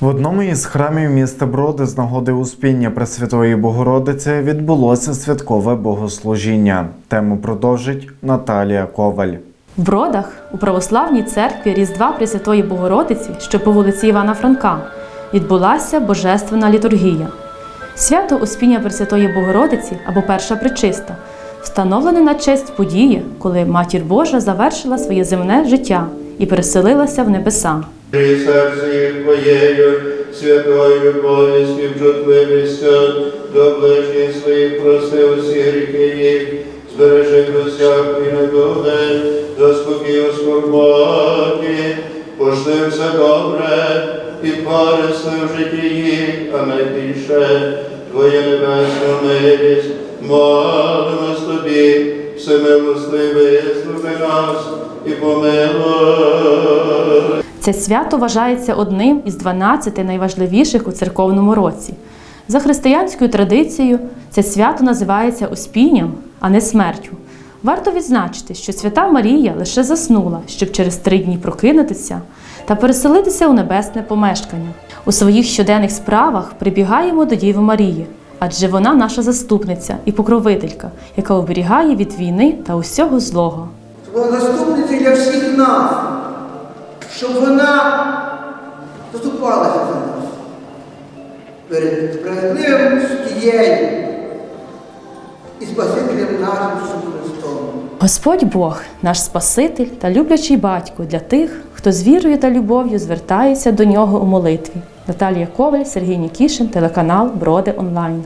В одному із храмів міста Броди з нагоди успіння Пресвятої Богородиці відбулося святкове богослужіння. Тему продовжить Наталія Коваль. В Бродах у православній церкві Різдва Пресвятої Богородиці, що по вулиці Івана Франка, відбулася божественна літургія. Свято Успіння Пресвятої Богородиці або Перша Пречиста встановлене на честь події, коли Матір Божа завершила своє земне життя і переселилася в небеса. І серце Твоєю, святою любові, співчутливістю, до ближніх своїх прости усі гріхи їх, збережи всякої недуги, до спокою скорботі, пошли все добре, і парисли в житті їх, а найбільше Твоє небесну милість, молимось Тобі, всемилостивий, слухай нас і помилуй. Це свято вважається одним із 12 найважливіших у церковному році. За християнською традицією, це свято називається Успінням, а не смертю. Варто відзначити, що свята Марія лише заснула, щоб через три дні прокинутися та переселитися у небесне помешкання. У своїх щоденних справах прибігаємо до Діви Марії, адже вона наша заступниця і покровителька, яка оберігає від війни та усього злого. була заступниця для всіх нас, щоб вона заступалася за нас перед справедливим суддєю і Спасителем нашим Христом. Господь Бог, наш Спаситель та люблячий батько для тих, хто з вірою та любов'ю звертається до нього у молитві. Наталія Коваль, Сергій Нікішин, телеканал Броди Онлайн.